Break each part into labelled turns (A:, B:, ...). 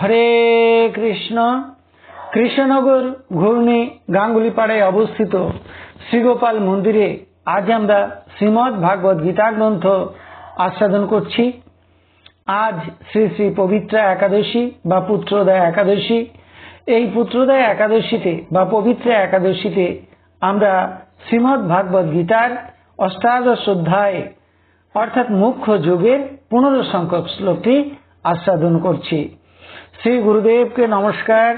A: হরে কৃষ্ণ। কৃষ্ণনগর ঘূর্ণি গাঙ্গুলিপাড়ায় অবস্থিত শ্রীগোপাল মন্দিরে আজ আমরা শ্রীমদ ভাগবত গীতা গ্রন্থ আস্বাদন করছি। আজ শ্রী শ্রী পবিত্রা একাদশী বা পুত্রোদয় একাদশী। এই পুত্রোদয় একাদশীতে বা পবিত্র একাদশীতে আমরা শ্রীমদ ভাগবত গীতার অষ্টাদশ অধ্যায় অর্থাৎ মুখ্য যোগের পনেরো সংখ্যক শ্লোকটি আস্বাদন করছি। শ্রী গুরুদেবকে নমস্কার,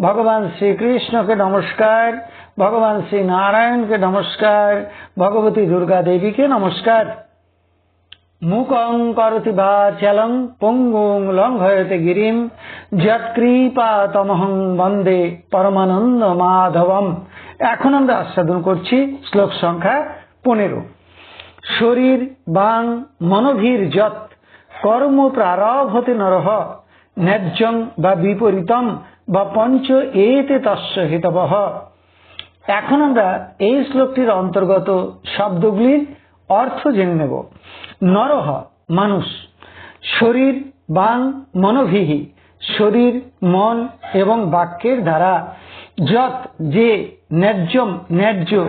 A: ভগবান শ্রীকৃষ্ণকে নমস্কার, ভগবান শ্রী নারায়ণকে নমস্কার, ভগবতী দুর্গা দেবীকে নমস্কার। মুকং করতি বাচলং পঙ্গুং লঙ্ঘয়তে গিরিম যৎকৃপাতমহং বন্দে পরমানন্দ মাধবম। এখন আমরা আস্বাদন করছি শ্লোক সংখ্যা পনেরো। শরীর, বাং, মনোভীর যত কর্ম প্রারভতে নরহ ন্যায্যং বা বিপরীতম বা পঞ্চ এতে তস্য হিতবহ। এখন আমরা এই শ্লোকটির অন্তর্গত শব্দগুলির অর্থ জেনে নেব। নরহ, মানুষ, শরীর বাং মনোভিহি, শরীর, মন এবং বাক্যের দ্বারা, যত যে ন্যায্যম, ন্যায্য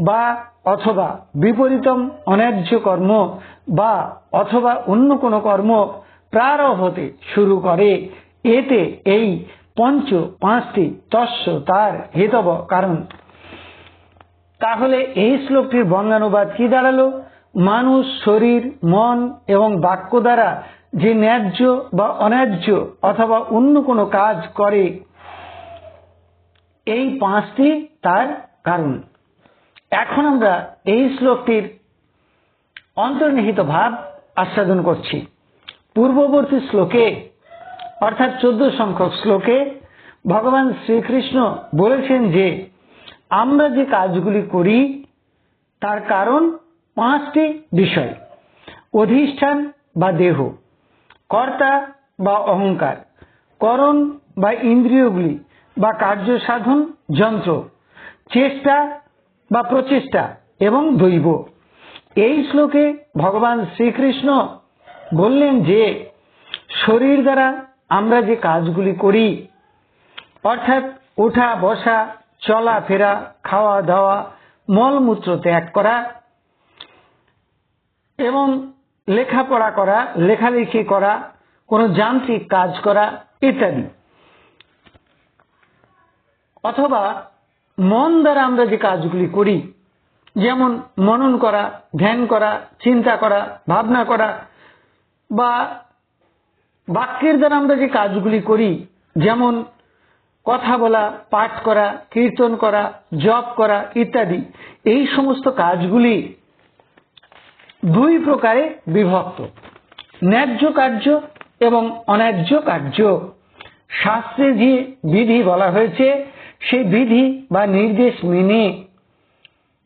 A: বা অথবা বিপরীতম অন্যায্য কর্ম বা অথবা অন্য কোনো কর্ম প্রারভতে শুরু করে। এতে এই পঞ্চ পাঁচটি তস্য তার হেতব কারণ। তাহলে এই শ্লোকটির বঙ্গানুবাদ কি দাঁড়াল? মানুষ, শরীর, মন এবং বাক্য দ্বারা যে ন্যায্য বা অন্যায্য অথবা অন্য কোনো কাজ করে, এই পাঁচটি তার কারণ। এখন আমরা এই শ্লোকটির অন্তর্নিহিত ভাব আস্বাদন করছি। পূর্ববর্তী শ্লোকে, অর্থাৎ চোদ্দ সংখ্যক শ্লোকে, ভগবান শ্রীকৃষ্ণ বলেছেন যে, আমরা যে কাজগুলি করি, তার কারণ পাঁচটি বিষয়। অধিষ্ঠান বা দেহ, কর্তা বা অহংকার, করণ বা ইন্দ্রিয়গুলি বা কার্য সাধন যন্ত্র, চেষ্টা বা প্রচেষ্টা এবং দৈব। এই শ্লোকে ভগবান শ্রীকৃষ্ণ বললেন যে, শরীর দ্বারা আমরা যে কাজগুলি করি, অর্থাৎ ওঠা বসা, চলা, ফেরা, খাওয়া, দাওয়া, মলমূত্র ত্যাগ করা এবং লেখাপড়া করা, লেখালেখি করা, কোনো যান্ত্রিক কাজ করা ইত্যাদি। অথবা মন দ্বারা আমরা যে কাজগুলি করি, যেমন মনন করা, ধ্যান করা, চিন্তা করা, ভাবনা করা বা বাক্যের দ্বারা আমরা যে কাজগুলি করি, যেমন কথা বলা, পাঠ করা, কীর্তন করা, জপ করা ইত্যাদি, এই সমস্ত কাজগুলি দুই প্রকারে বিভক্ত। ন্যায্য কার্য এবং অন্যায্য কার্য। শাস্ত্রে যে বিধি বলা হয়েছে, সেই বিধি বা নির্দেশ মেনে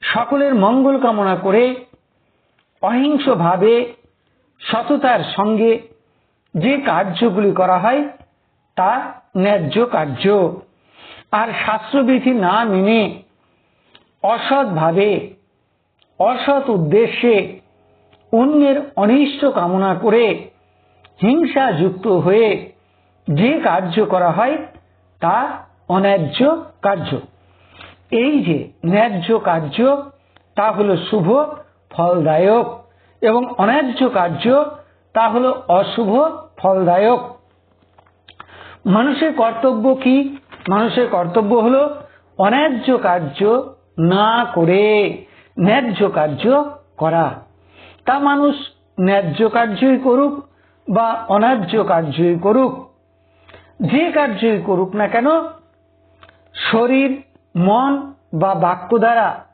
A: সকলের মঙ্গল কামনা করে অহিংসভাবে সততার সঙ্গে যে কার্যগুলি করা হয়, তা ন্যায্য কার্য। আর শাস্ত্রবিধি না মেনে অসৎভাবে, অসৎ উদ্দেশ্যে অন্যের অনিষ্ট কামনা করে হিংসা যুক্ত হয়ে যে কার্য করা হয়, তা অন্যায্য কার্য। এই যে ন্যায্য কার্য, তা হলো শুভ, ফলদায়ক। এবং অন্যায্য কার্য, তা হল অশুভ, ফলদায়ক। মানুষের কর্তব্য কি? মানুষের কর্তব্য হলো অন্যায্য কার্য না করে ন্যায্য কার্য করা। তা মানুষ ন্যায্য কার্যই করুক বা অন্যায্য কার্যই করুক। যে কার্যই করুক না কেন, শরীর, মন বা বাক্য দ্বারা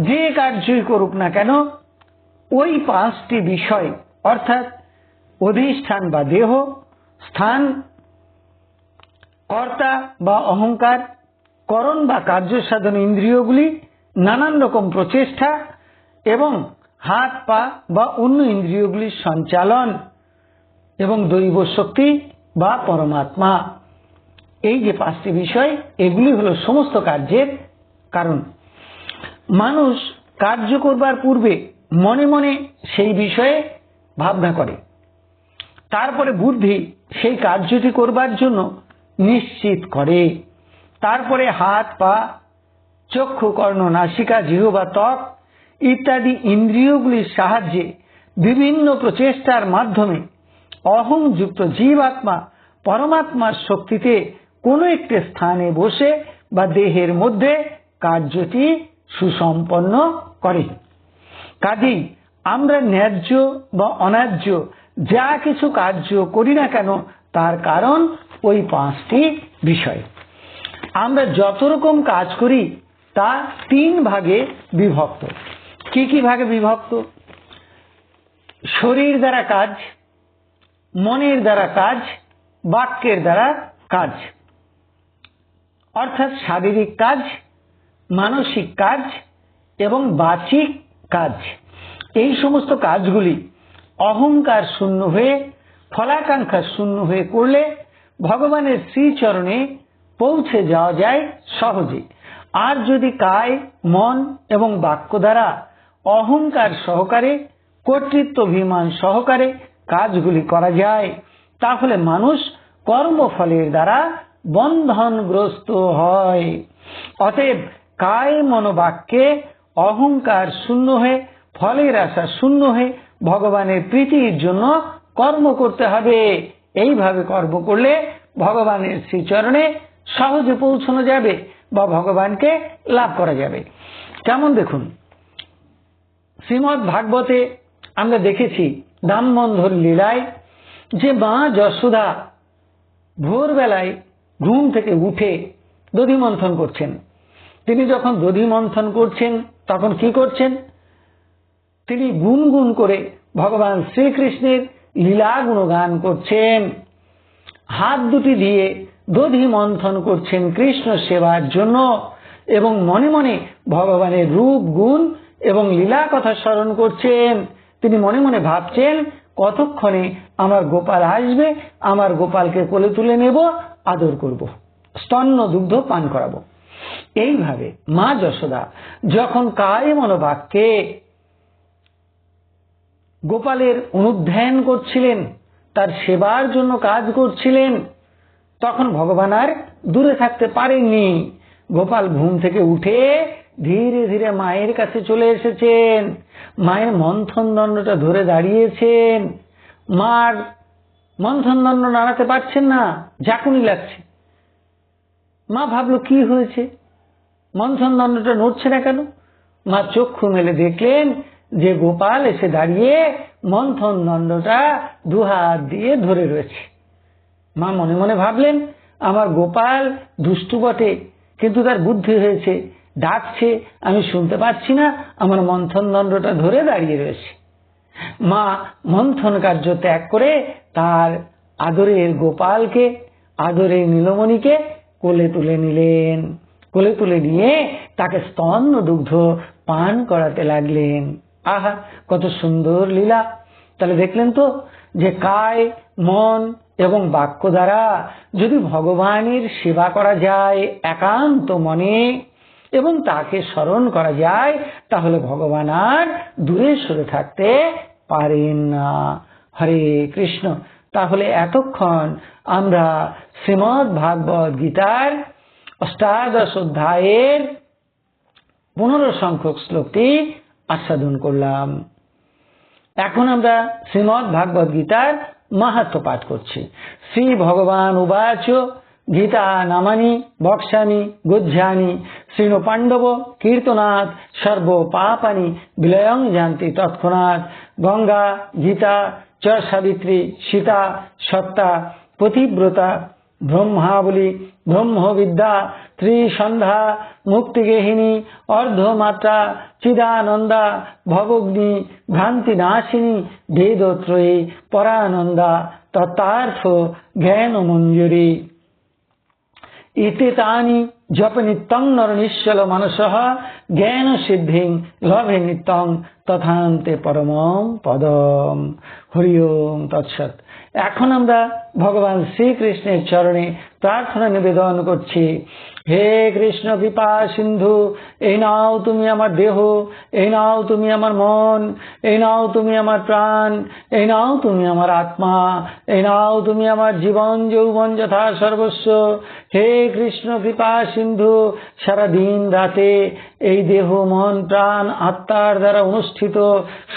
A: যে কার্যই করুক না কেন ওই পাঁচটি বিষয়, অর্থাৎ অধিষ্ঠান বা দেহ, স্থান, কর্তা বা অহংকার, করণ বা কার্য সাধন ইন্দ্রিয়গুলি, নানান রকম প্রচেষ্টা এবং হাত, পা বা অন্য ইন্দ্রিয়গুলির সঞ্চালন এবং দৈব শক্তি বা পরমাত্মা। এই যে পাঁচটি বিষয়, এগুলি হলো সমস্ত কার্যের কারণ। মানুষ কার্য করবার পূর্বে মনে মনে সেই বিষয়ে ভাবনা করে। তারপরে বুদ্ধি সেই কার্যটি করবার জন্য নিশ্চিত করে। তারপরে হাত, পা, চক্ষু, কর্ণ, নাসিকা, জিহ্বা ত্বক ইত্যাদি ইন্দ্রিয়গুলির সাহায্যে বিভিন্ন প্রচেষ্টার মাধ্যমে অহংযুক্ত জীবাত্মা পরমাত্মার শক্তিতে কোনো একটি স্থানে বসে বা দেহের মধ্যে কার্যটি সুসম্পন্ন করে। কাজেই আমরা ন্যায্য বা অন্যায্য যা কিছু কার্য করি না কেন, তার কারণ ওই পাঁচটি বিষয়। আমরা যত রকম কাজ করি, তা তিন ভাগে বিভক্ত। কি কি ভাগে বিভক্ত? শরীর দ্বারা কাজ, মনের দ্বারা কাজ, বাক্যের দ্বারা কাজ। অর্থাৎ শারীরিক কাজ, মানসিক কাজ এবং বাচিক কাজ। এই সমস্ত কাজগুলি অহংকার শূন্য হয়ে, ফলাকাঙ্ক্ষা শূন্য হয়ে করলে ভগবানের শ্রীচরণে পৌঁছে যাওয়া যায় সহজে। আর যদি কায়, মন এবং বাক্য দ্বারা অহংকার সহকারে, কর্তৃত্বাভিমান সহকারে কাজগুলি করা যায়, তাহলে মানুষ কর্মফলের দ্বারা বন্ধনগ্রস্ত হয়। অতএব কায় মনোবাক্যে অহংকার শূন্য হয়ে, ফলের আশা শূন্য হয়ে ভগবানের প্রীতির জন্য কর্ম করতে হবে। এইভাবে কর্ম করলে ভগবানের শ্রীচরণে সহজে পৌঁছানো যাবে বা ভগবানকে লাভ করা যাবে। কেমন দেখুন? শ্রীমৎ ভাগবতে আমরা দেখেছি দামবন্ধর লীলায় যে মা যশোদা ভোরবেলায় ঘুম থেকে উঠে দধি মন্থন করছেন। তিনি যখন দধি মন্থন করছেন, তখন কি করছেন? তিনি গুনগুন করে ভগবান শ্রীকৃষ্ণের লীলা গুণগান করছেন। হাত দুটি দিয়ে দধি মন্থন করছেন কৃষ্ণ সেবার জন্য এবং মনে মনে ভগবানের রূপ, গুণ এবং লীলা কথা স্মরণ করছেন। তিনি মনে মনে ভাবছেন, কতক্ষণে আমার গোপাল আসবে, আমার গোপালকে কোলে তুলে নেব, আদর করব, স্তন্য দুগ্ধ পান করাবো। এইভাবে মা যশোদা যখন কায় মনোবাক্যে গোপালের অনুধ্যান করছিলেন, তার সেবার জন্য কাজ করছিলেন, তখন ভগবান আর দূরে থাকতে পারেননি। গোপাল ঘুম থেকে উঠে ধীরে ধীরে মায়ের কাছে চলে এসেছেন। মায়ের মন্থন দণ্ডটা ধরে দাঁড়িয়েছেন। মার মন্থন দণ্ড নাড়াতে পারছেন না জাকুনি লাগছে। মা ভাবলো, কি হয়েছে? মন্থন দণ্ডটা নড়ছে না কেন? মা চক্ষু মেলে দেখলেন যে গোপাল এসে দাঁড়িয়ে মন্থন দণ্ডটা দুহাত দিয়ে ধরে রয়েছে। মা মনে মনে ভাবলেন, আমার গোপাল দুষ্টু বটে, কিন্তু তার বুদ্ধি হয়েছে, ডাকছে, আমি শুনতে পাচ্ছি না, আমার মন্থন দণ্ডটা ধরে দাঁড়িয়ে রয়েছে। মা মন্থন কার্য ত্যাগ করে তার আদরের গোপালকে, আদরের নীলমণিকে কোলে তুলে নিলেন। কোলে তুলে নিয়ে তাকে স্তন্য দুগ্ধ পান করাতে লাগলেন। আহা, কত সুন্দর লীলা। তাহলে দেখলেন তো যে কায়, মন এবং বাক্য দ্বারা যদি ভগবানের সেবা করা যায় একান্ত মনে এবং তাকে স্মরণ করা যায়, তাহলে ভগবান আর দূরে সরে থাকতে পারেন না। হরে কৃষ্ণ। তাহলে এতক্ষণ আমরা শ্রীমৎ ভাগবত গীতার অষ্টাদশ অধ্যায়ের পনেরো সংখ্যক শ্লোকটি আস্বাদন করলাম। এখন আমরা শ্রীমৎ ভাগবত গীতার মাহাত্ম পাঠ করছি। শ্রী ভগবান উবাচ, গীতা নামানি বক্সামি গুজ্জানি শ্রীণ পাণ্ডব কীর্তনাথ সর্ব পাপানি বিলয়ং জানতি তৎক্ষণাৎ গঙ্গা, গীতা চ সাবিত্রী সীতা, সত্তা, পতিব্রতা, ব্রহ্মাবলী, ব্রহ্মবিদ্যা, ত্রিসন্ধ্যা মুক্তিগেহিনী অর্ধমাত্রা, চিদানন্দা ভবগ্নি ভ্রান্তি নাশিনী বেদত্রয়ী, পরানন্দা তত্তার্থ জ্ঞান মঞ্জুরি ইতি তানি জপ নিত্যং নর নিশ্চল মানস জ্ঞান সিদ্ধি লভে নিত্যং তথান্তে পরম পদম হরি ওম তৎসৎ। এখন আমরা ভগবান শ্রীকৃষ্ণের চরণে প্রার্থনা নিবেদন করছি। হে কৃষ্ণ কৃপা সিন্ধু, এই নাও তুমি আমার দেহ, এই নাও তুমি আমার মন, এই নাও তুমি আমার প্রাণ, এই নাও তুমি আমার আত্মা, এই নাও তুমি আমার জীবন যৌবন যথা সর্বস্ব। হে কৃষ্ণ কৃপা সিন্ধু সারা দিন রাতে এই দেহ, মন, প্রাণ, আত্মার দ্বারা অনুষ্ঠিত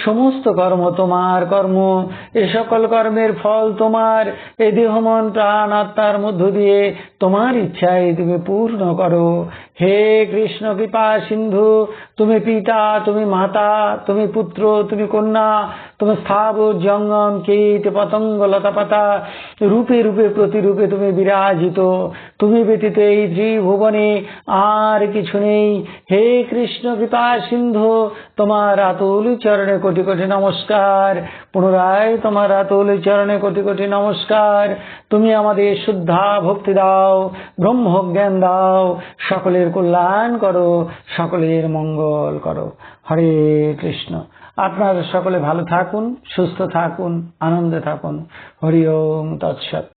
A: সমস্ত কর্ম, তোমার কর্ম। এ সকল কর্মের ফল তোমার। এই দেহ, মন, প্রাণ, আত্মার মধ্য দিয়ে তোমার ইচ্ছায় তুমি পূর্ণ করো। হে কৃষ্ণ কৃপা সিন্ধু, তুমি পিতা, তুমি মাতা, তুমি পুত্র, তুমি কন্যা, তুমি স্থাবর জঙ্গম, কীট, পতঙ্গ লতা পাতা রূপে রূপে প্রতিরূপে তুমি বিরাজিত, তুমি ব্যতীত এই ত্রিভুবনে আর কিছু নেই। হে কৃষ্ণ কৃপা সিন্ধু তোমার আতুল চরণে কোটি কোটি নমস্কার। পুনরায় তোমার আতুল চরণে কোটি কোটি নমস্কার। তুমি আমাদের শুদ্ধা ভক্তি দাও ব্রহ্ম জ্ঞান দাও, সকলের কল্যাণ করো, সকলের মঙ্গল করো। হরে কৃষ্ণ। আপনারা সকলে ভালো থাকুন, সুস্থ থাকুন, আনন্দে থাকুন। হরি ওম তৎসৎ।